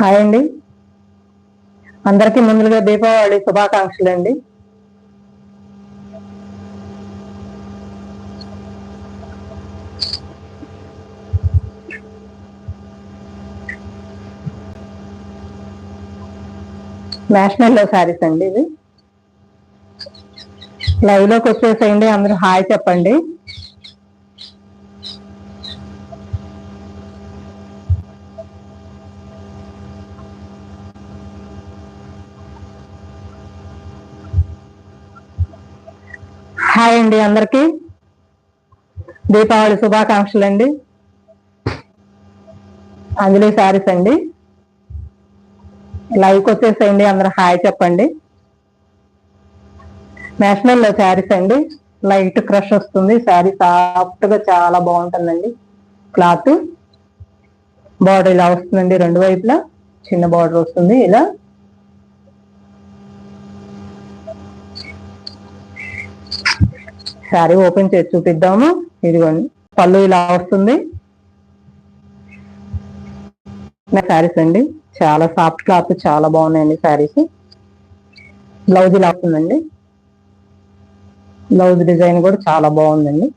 Hi అండి. అందరికీ ముందుగా దీపావళి శుభాకాంక్షలు అండి నేషనల్లో శారీస్ అండి ఇది లైవ్లోకి వచ్చేసేయండి అందరూ హాయ్ చెప్పండి. హాయ్ అండి అందరికీ. దీపావళి శుభాకాంక్షలు అండి. అంజలి శారీస్ అండి. లైవ్కి వచ్చేసేయండి అందరు హాయ్ చెప్పండి. నేషనల్ శారీస్ అండి. లైట్ క్రష్ వస్తుంది. శారీ సాఫ్ట్గా చాలా బాగుంటుందండి. క్లాత్. బార్డర్ ఇలా వస్తుందండి రెండు వైపులా. చిన్న బార్డర్ వస్తుంది ఇలా. శారీ ఓపెన్ చేసి చూపిద్దాము. ఇదిగోండి. పళ్ళు ఇలా వస్తుంది. శారీస్ అండి. చాలా సాఫ్ట్ క్లాత్ చాలా బాగున్నాయండి శారీస్. బ్లౌజ్ ఇలా వస్తుందండి. బ్లౌజ్ డిజైన్ కూడా చాలా బాగుందండి.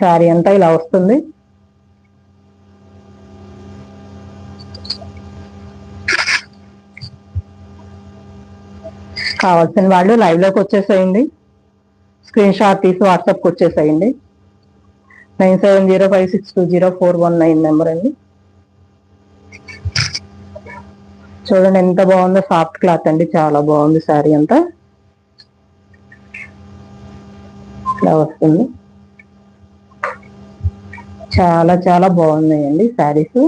శారీ అంతా ఇలా వస్తుంది. కావాల్సిన వాళ్ళు లైవ్లోకి వచ్చేసేయండి. స్క్రీన్ షాట్ తీసి వాట్సాప్కి వచ్చేసేయండి. Nine seven zero five six two zero four one nine number అండి. చూడండి ఎంత బాగుందో సాఫ్ట్ క్లాత్ అండి. చాలా బాగుంది శారీ అంతా. ఇలా వస్తుంది. చాలా చాలా బాగున్నాయండి శారీస్.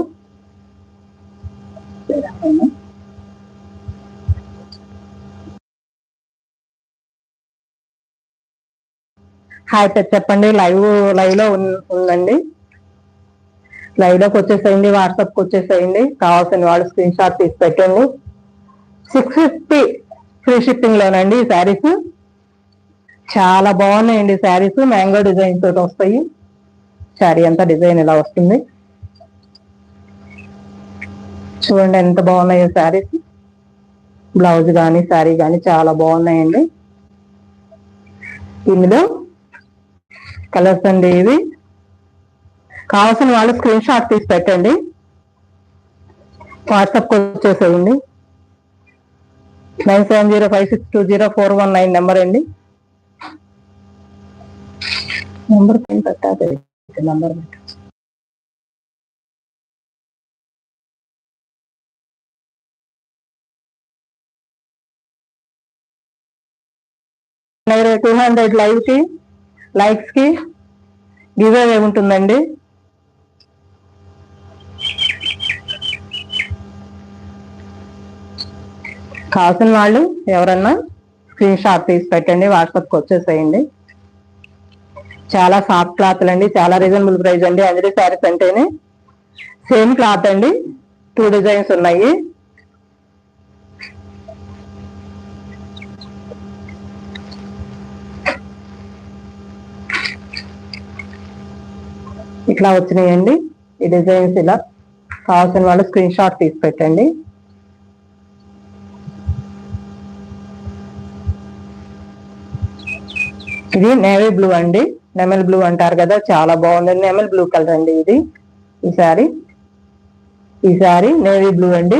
హాయ్ సార్ చెప్పండి. లైవ్ లైవ్లో ఉన్- ఉందండి. లైవ్లోకి వచ్చేసేయండి వాట్సాప్కి వచ్చేసేయండి. కావాల్సిన వాళ్ళు స్క్రీన్ షాట్ తీసి పెట్టండి. సిక్స్ ఫిఫ్టీ ఫ్రీ షిప్పింగ్ లోనండి ఈ శారీస్. చాలా బాగున్నాయండి శారీస్. మ్యాంగో డిజైన్ తోటి వస్తాయి. శారీ అంతా డిజైన్ ఇలా వస్తుంది. చూడండి ఎంత బాగున్నాయో శారీస్. బ్లౌజ్ కానీ శారీ కానీ చాలా బాగున్నాయండి. ఇందులో కలర్స్ అండి ఇవి. కావాల్సిన వాళ్ళు స్క్రీన్ షాట్ తీసి పెట్టండి. వాట్సాప్కి వచ్చేసేయండి. Nine seven zero five six two zero four one nine number అండి. నెంబర్ పెయిన్ పెట్టాలి? నెంబర్ టూ హండ్రెడ్ లైవ్కి లైక్స్కి లైక్స్కి గివ్ ఉంటుందండి. కావాల్సిన వాళ్ళు ఎవరన్నా స్క్రీన్ షాట్ తీసి పెట్టండి వాట్సాప్కి వచ్చేసేయండి. చాలా సాఫ్ట్ క్లాత్లు అండి చాలా రీజనబుల్ ప్రైస్ అండి. అంజలి శారీస్ అంటేనే సేమ్ క్లాత్ అండి. టూ డిజైన్స్ ఉన్నాయి. ఇట్లా వచ్చినాయండి. ఈ డిజైన్స్ ఇలా కావాల్సిన వాళ్ళు స్క్రీన్ షాట్ తీసి పెట్టండి. ఇది నేవీ బ్లూ అండి. నెమల్ బ్లూ అంటారు కదా చాలా బాగుంది నెమల్ బ్లూ కలర్ అండి ఇది. ఈ సారీ. ఈ సారీ నేవీ బ్లూ అండి.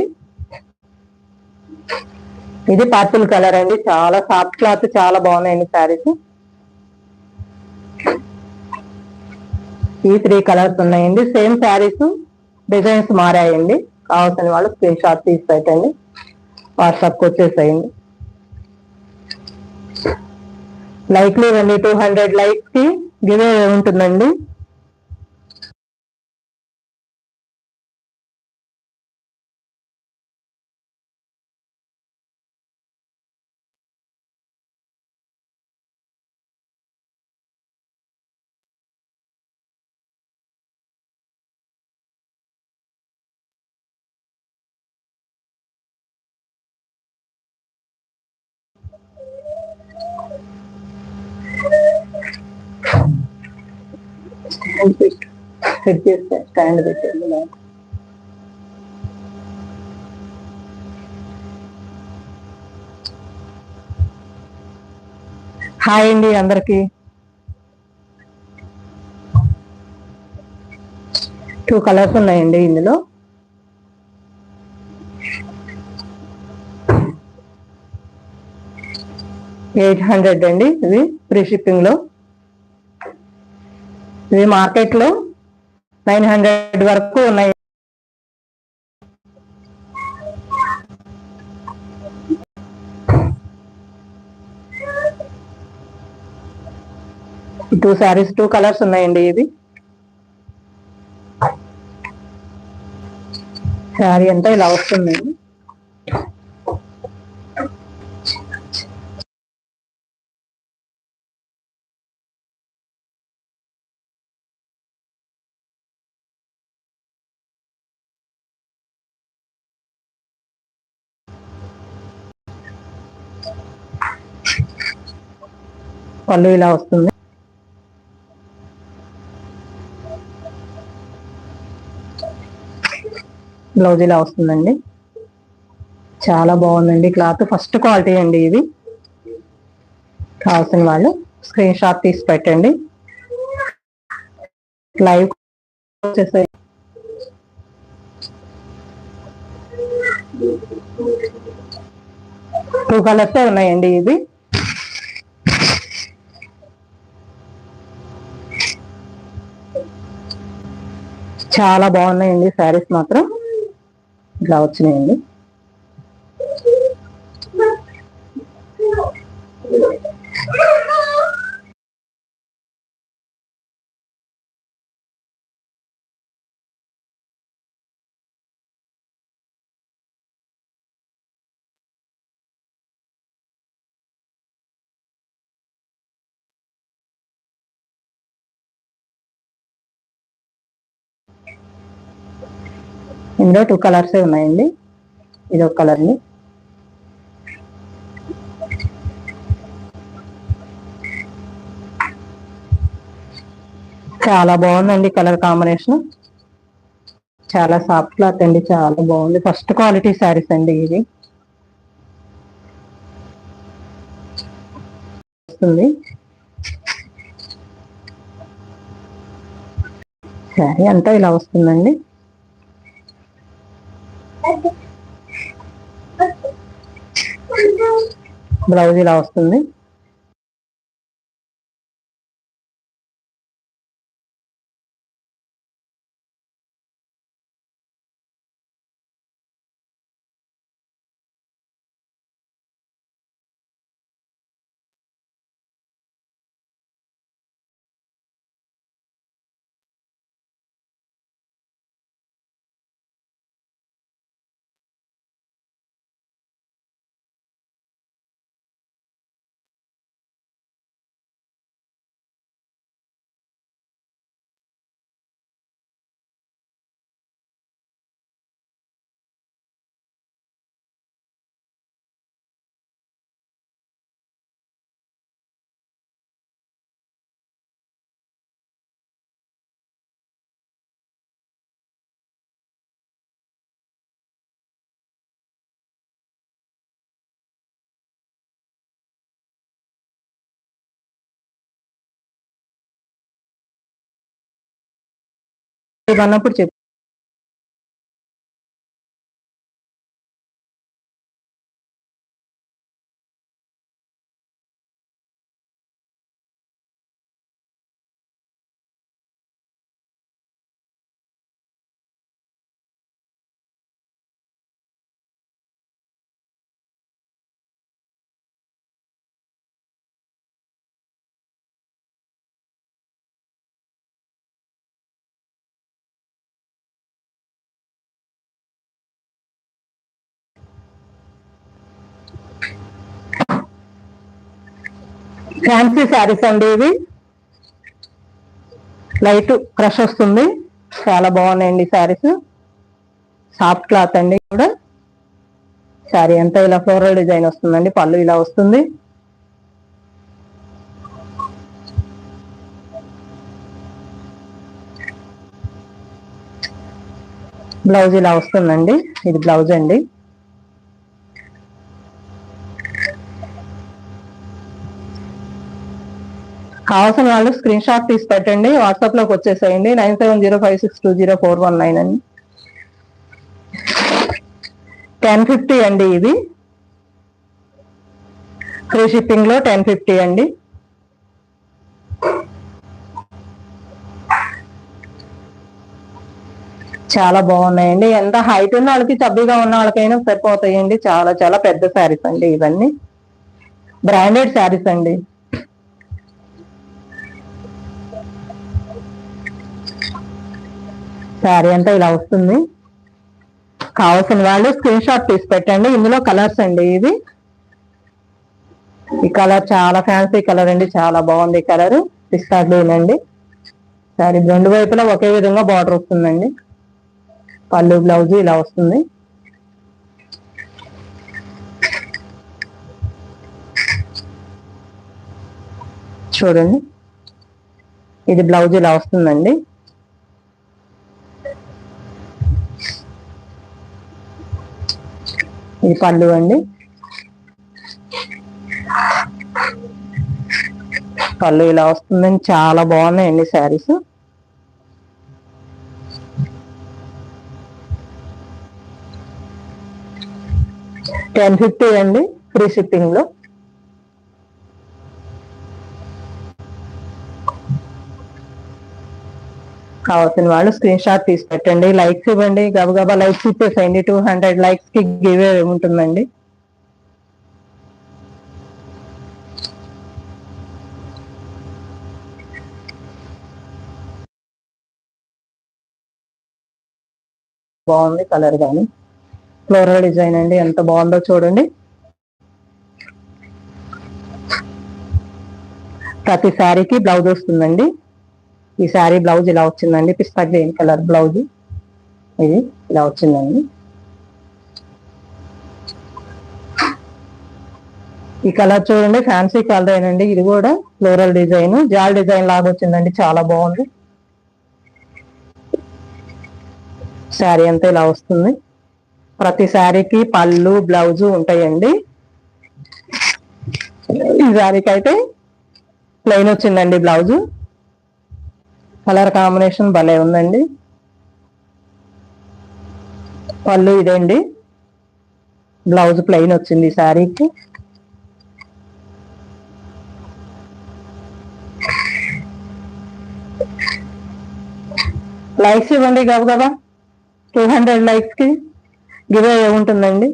ఇది పర్పుల్ కలర్ అండి. చాలా సాఫ్ట్ క్లాత్ చాలా బాగున్నాయండి శారీస్ ఈ త్రీ కలర్స్ ఉన్నాయండి. సేమ్ శారీస్ డిజైన్స్ మారాయండి. కావాల్సిన వాళ్ళు స్క్రీన్ షాట్ తీసి పెట్టండి. వాట్సాప్కి వచ్చేసేయండి. లైక్లీ అండి టూ హండ్రెడ్ లైక్స్కి కి గివ్ ఉంటుందండి. స్టాండ్ హాయ్ అండి అందరికి. టూ కలర్స్ ఉన్నాయండి ఇందులో. ఎయిట్ హండ్రెడ్ అండి ఇది ఫ్రీ షిప్పింగ్లో. ఇది మార్కెట్లో నైన్ హండ్రెడ్ వరకు ఉన్నాయి. టూ శారీస్ టూ కలర్స్ ఉన్నాయండి ఇది శారీ అంతా ఇలా వస్తుంది. పళ్ళు ఇలా వస్తుంది. బ్లౌజ్ ఇలా వస్తుందండి. చాలా బాగుందండి క్లాత్. ఫస్ట్ క్వాలిటీ అండి ఇది. కావాల్సిన వాళ్ళు స్క్రీన్ షాట్ తీసి పెట్టండి. లైవ్ వచ్చేసాయి టూ కలర్స్ ఉన్నాయండి ఇది చాలా బాగున్నాయండి శారీస్ మాత్రం. ఇట్లా వచ్చినాయండి. ఇందులో టూ కలర్స్ ఉన్నాయండి. ఇది ఒక కలర్ అండి. చాలా బాగుందండి కలర్ కాంబినేషన్ చాలా సాఫ్ట్ క్లాత్ అండి చాలా బాగుంది. ఫస్ట్ క్వాలిటీ శారీస్ అండి ఇది. వస్తుంది. శారీ అంతా ఇలా వస్తుందండి. బ్లౌజ్ ఇలా వస్తుంది. అన్నప్పుడు చెప్పు. ఫ్యాన్సీ శారీస్ అండి ఇవి. లైట్ క్రష్ వస్తుంది. చాలా బాగున్నాయండి శారీస్ సాఫ్ట్ క్లాత్ అండి కూడా. శారీ అంతా ఇలా ఫ్లోరల్ డిజైన్ వస్తుందండి. పళ్ళు ఇలా వస్తుంది. బ్లౌజ్ ఇలా వస్తుందండి. ఇది బ్లౌజ్ అండి. కావాల్సిన వాళ్ళు స్క్రీన్ షాట్ తీసి పెట్టండి. వాట్సాప్లోకి వచ్చేసేయండి. Nine seven zero five six two zero four one nine అండి టెన్ ఫిఫ్టీ అండి ఇది ఫ్రీ షిప్పింగ్లో టెన్ ఫిఫ్టీ అండి. చాలా బాగున్నాయండి. ఎంత హైట్ ఉన్న వాళ్ళకి చబ్బీగా ఉన్న వాళ్ళకైనా సరిపోతాయండి. చాలా చాలా పెద్ద శారీస్ అండి ఇవన్నీ. బ్రాండెడ్ శారీస్ అండి. శారీ అంతా ఇలా వస్తుంది. కావాల్సిన వాళ్ళు స్క్రీన్ షాట్ తీసి పెట్టండి. ఇందులో కలర్స్ అండి ఇది ఈ కలర్ చాలా ఫ్యాన్సీ కలర్ అండి. చాలా బాగుంది కలర్. పిస్తా గ్రీన్ అండి. సారీ రెండు వైపులా ఒకే విధంగా బార్డర్ వస్తుందండి. పళ్ళు బ్లౌజ్ ఇలా వస్తుంది. చూడండి. ఇది బ్లౌజ్ ఇలా వస్తుందండి. ఇది పళ్ళు అండి. పళ్ళు ఇలా వస్తుందండి. చాలా బాగున్నాయండి శారీస్. టెన్ ఫిఫ్టీ అండి ఫ్రీ షిప్పింగ్లో. కావాల్సిన వాళ్ళు స్క్రీన్ షాట్ తీసి పెట్టండి లైక్స్ ఇవ్వండి గబగబా లైక్స్ ఇచ్చేసేయండి టూ హండ్రెడ్ లైక్స్కి గివ్ ఉంటుందండి. బాగుంది కలర్ కానీ ఫ్లోరల్ డిజైన్ అండి ఎంత బాగుందో చూడండి. ప్రతి శారీకి బ్లౌజ్ వస్తుందండి. ఈ శారీ బ్లౌజ్ ఇలా వచ్చిందండి. Pista green colour blouse. ఇది ఇలా వచ్చిందండి. ఈ కలర్ చూడండి ఫ్యాన్సీ కలర్ అండి ఇది కూడా ఫ్లోరల్ డిజైన్. జాల్ డిజైన్ లాగా వచ్చిందండి. చాలా బాగుంది. శారీ అంతా ఇలా వస్తుంది. ప్రతి శారీకి పళ్ళు బ్లౌజు ఉంటాయండి. ఈ శారీకి అయితే ప్లెయిన్ వచ్చిందండి బ్లౌజు. కలర్ కాంబినేషన్ భలే ఉందండి. పళ్ళు ఇదండి? బ్లౌజ్ ప్లెయిన్ వచ్చింది ఈ శారీకి. లైక్స్ ఇవ్వండి గబ గబా. టూ హండ్రెడ్ లైక్స్కి గివే ఉంటుందండి.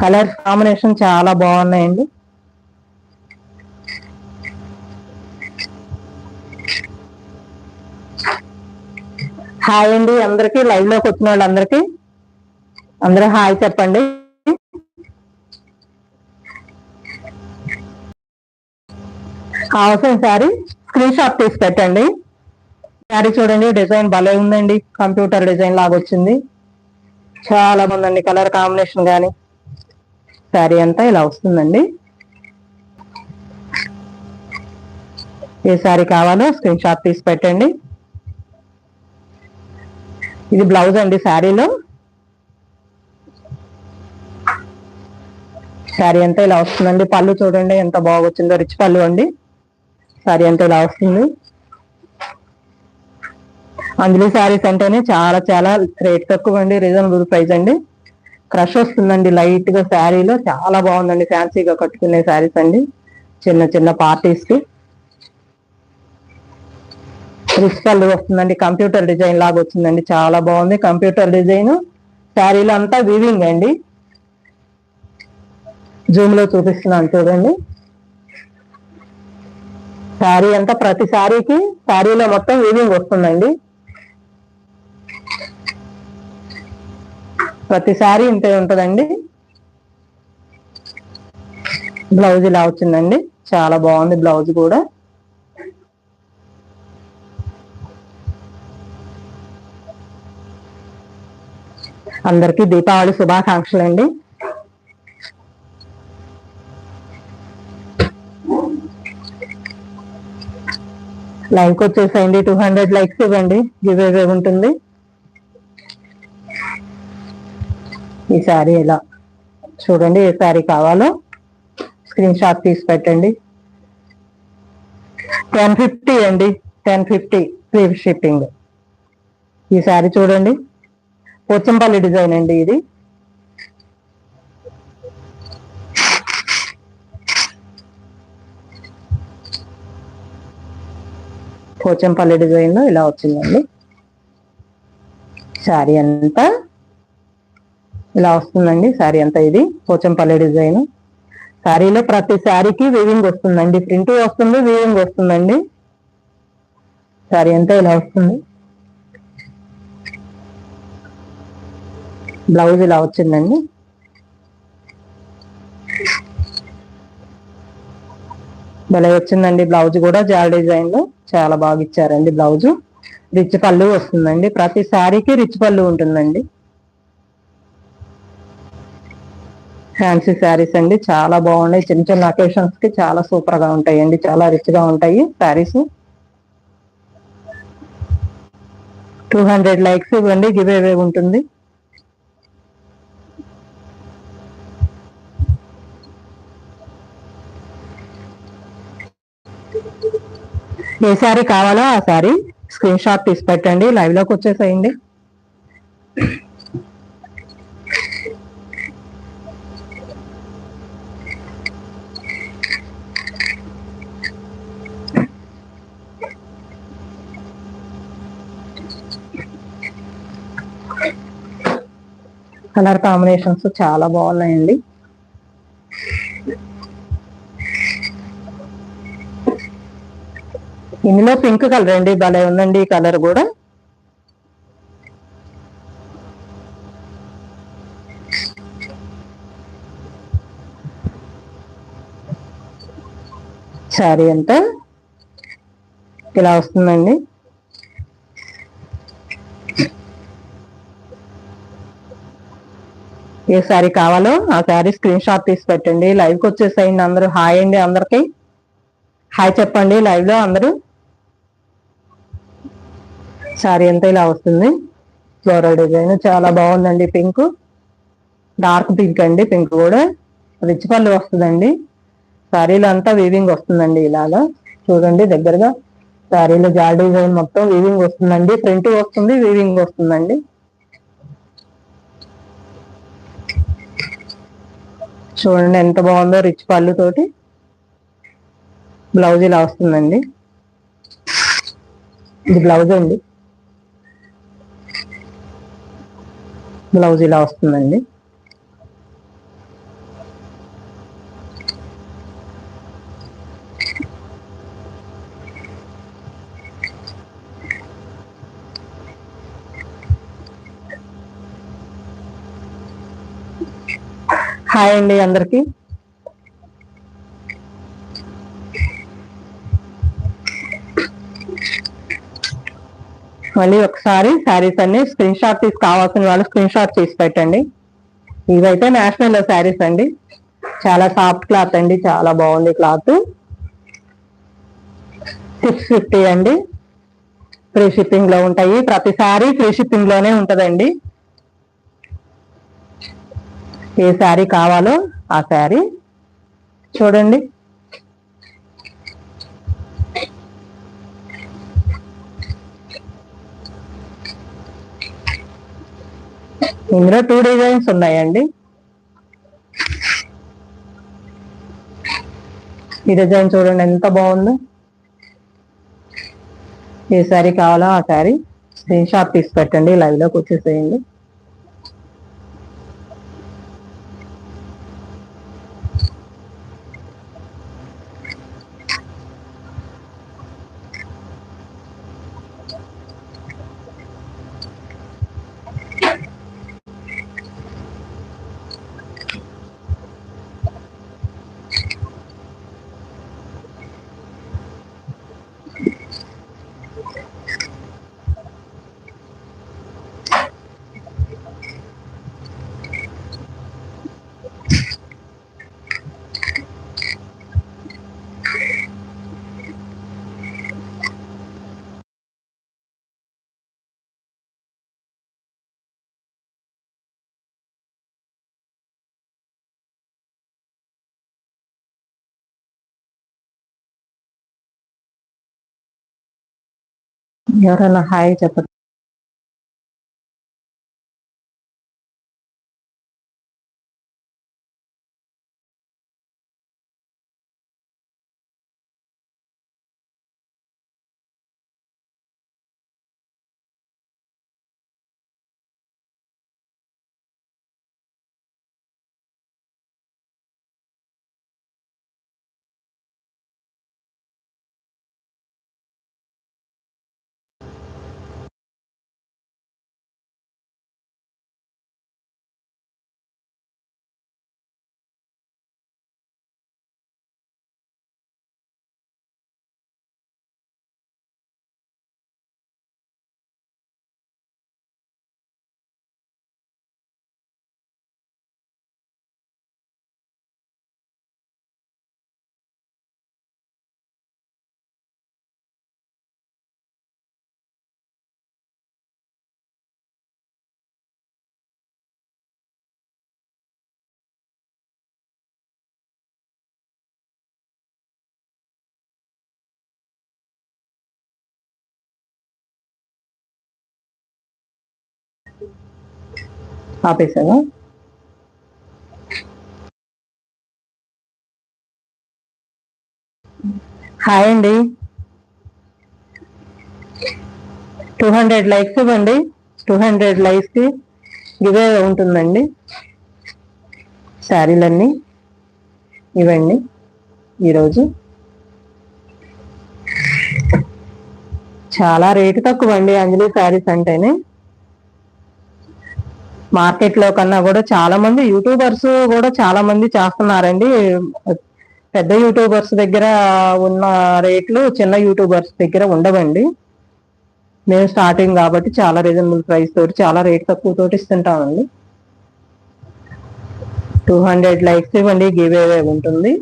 కలర్ కాంబినేషన్ చాలా బాగున్నాయండి. హాయ్ అండి అందరికి లైవ్లోకి వచ్చిన వాళ్ళందరికీ. అందరూ హాయ్ చెప్పండి. అవసరం సారీ స్క్రీన్ షాట్ తీసి పెట్టండి. శారీ చూడండి డిజైన్ భలే ఉందండి. కంప్యూటర్ డిజైన్ లాగా వచ్చింది. చాలా బాగుందండి కలర్ కాంబినేషన్ కానీ శారీ అంతా ఇలా వస్తుందండి. ఏ శారీ కావాలో స్క్రీన్ షాట్ తీసి పెట్టండి. ఇది బ్లౌజ్ అండి శారీలో. శారీ అంతా ఇలా వస్తుందండి. పళ్ళు చూడండి ఎంత బాగా వచ్చిందో రిచ్ పళ్ళు అండి. శారీ అంతా ఇలా వస్తుంది. అందులో శారీస్ అంటేనే చాలా చాలా రేట్ తక్కువ అండి రీజనబుల్ ప్రైస్ అండి. క్రష్ వస్తుందండి లైట్గా శారీలో. చాలా బాగుందండి. ఫ్యాన్సీగా కట్టుకునే శారీస్ అండి. చిన్న చిన్న పార్టీస్కి. రిస్కల్ వస్తుందండి కంప్యూటర్ డిజైన్ లాగా వచ్చిందండి చాలా బాగుంది. కంప్యూటర్ డిజైన్ శారీలో అంతా వీవింగ్ అండి. జూమ్లో చూపిస్తున్నాను చూడండి. శారీ అంతా ప్రతి శారీకి శారీలో మొత్తం వీవింగ్ వస్తుందండి. ప్రతి శారీ ఇంతే ఉంటుందండి. బ్లౌజ్ ఇలా వచ్చిందండి చాలా బాగుంది బ్లౌజ్ కూడా. అందరికీ దీపావళి శుభాకాంక్షలు అండి. లైక్ వచ్చేసేయండి టూ హండ్రెడ్ లైక్స్ ఇవ్వండి గివ్ అవే ఉంటుంది. ఈ శారీ ఇలా చూడండి ఏ శారీ కావాలో. స్క్రీన్ షాట్ తీసి పెట్టండి. టెన్ ఫిఫ్టీ అండి టెన్ ఫిఫ్టీ ఫ్రీ షిప్పింగ్. ఈ శారీ చూడండి. పోచంపల్లి డిజైన్ అండి ఇది. పోచంపల్లి డిజైన్లో ఇలా వచ్చిందండి. శారీ అంతా ఇలా వస్తుందండి శారీ అంతా ఇది పోచంపల్లి డిజైన్. శారీలో ప్రతి శారీకి వీవింగ్ వస్తుందండి ప్రింట్ వస్తుంది వీవింగ్ వస్తుందండి. శారీ అంతా ఇలా వస్తుంది. బ్లౌజ్ ఇలా వచ్చిందండి. భలే వచ్చిందండి బ్లౌజ్ కూడా జాల్ డిజైన్లో చాలా బాగా ఇచ్చారండి బ్లౌజ్. రిచ్ పళ్ళు వస్తుందండి. ప్రతి శారీకి రిచ్ పళ్ళు ఉంటుందండి. ఫ్యాన్సీ శారీస్ అండి. చాలా బాగున్నాయి. చిన్న చిన్న అకేషన్స్కి చాలా సూపర్గా ఉంటాయండి. చాలా రిచ్గా ఉంటాయి శారీస్. టూ హండ్రెడ్ లైక్స్ ఇవ్వండి. గివ్ అవే ఉంటుంది. ఏ శారీ కావాలో ఆ శారీ స్క్రీన్ షాట్ తీసి పెట్టండి లైవ్లోకి వచ్చేసేయండి. కలర్ కాంబినేషన్స్ చాలా బాగున్నాయండి. ఇందులో పింక్ కలర్ అండి భలే ఉందండి ఈ కలర్ కూడా. శారీ అంతా ఇలా వస్తుందండి. ఏ శారీ కావాలో ఆ శారీ స్క్రీన్ షాట్ తీసి పెట్టండి. లైవ్కి వచ్చేసాయండి వచ్చేసేయండి అందరూ. హాయ్ అండి అందరికీ. హాయ్ చెప్పండి. లైవ్లో అందరూ. శారీ అంతా ఇలా వస్తుంది. ఫ్లోరల్ డిజైన్ చాలా బాగుందండి పింక్. డార్క్ పింక్ అండి పింక్ కూడా. రిచ్ పళ్ళు వస్తుందండి. శారీలో అంతా వీవింగ్ వస్తుందండి ఇలాగా. చూడండి దగ్గరగా. శారీలో జాల్ డిజైన్ మొత్తం వీవింగ్ వస్తుందండి. ప్రింట్ వస్తుంది వీవింగ్ వస్తుందండి. చూడండి ఎంత బాగుందో రిచ్ పళ్ళు తోటి. బ్లౌజ్ ఇలా వస్తుందండి. ఇది బ్లౌజ్ అండి. బ్లౌజ్ ఇలా వస్తుందండి. హాయ్ అండి అందరికి. మళ్ళీ ఒకసారి శారీస్ అన్ని స్క్రీన్ షాట్ తీసి కావాల్సిన వాళ్ళు స్క్రీన్ షాట్ తీసి పెట్టండి. ఇవైతే నేషనల్ శారీస్ అండి. చాలా సాఫ్ట్ క్లాత్ అండి చాలా బాగుంది క్లాత్. సిక్స్ ఫిఫ్టీ అండి. ఫ్రీ షిప్పింగ్లో ఉంటాయి. ప్రతిసారి ఫ్రీ షిప్పింగ్లోనే ఉంటదండి. ఏ శారీ కావాలో ఆ శారీ. చూడండి. ఇందులో టూ డిజైన్స్ ఉన్నాయండి. ఈ డిజైన్ చూడండి ఎంత బాగుందో. ఏ శారీ కావాలో ఆ శారీ స్క్రీన్ షాట్ తీసి పెట్టండి లైవ్లోకి వచ్చేసేయండి. ఎవరైనా హాయ్ చెప్పండి ఆపేసాను హాయ్ అండి. టూ హండ్రెడ్ లైక్స్ ఇవ్వండి. టూ హండ్రెడ్ లైక్స్కి ఇవే ఉంటుందండి. శారీలన్నీ ఇవ్వండి ఈరోజు. చాలా రేటు తక్కువ అండి అంజలి శారీస్ అంటేనే. మార్కెట్లో కన్నా కూడా చాలా మంది యూట్యూబర్స్ కూడా చాలా మంది చేస్తున్నారండి. పెద్ద యూట్యూబర్స్ దగ్గర ఉన్న రేట్లు చిన్న యూట్యూబర్స్ దగ్గర ఉండవండి. మేము స్టార్టింగ్ కాబట్టి చాలా రీజనబుల్ ప్రైస్ తోటి చాలా రేట్ తక్కువ తోటి ఇస్తుంటామండి. టూ హండ్రెడ్ లైక్స్ ఇవ్వండి గివ్ అవే ఉంటుంది.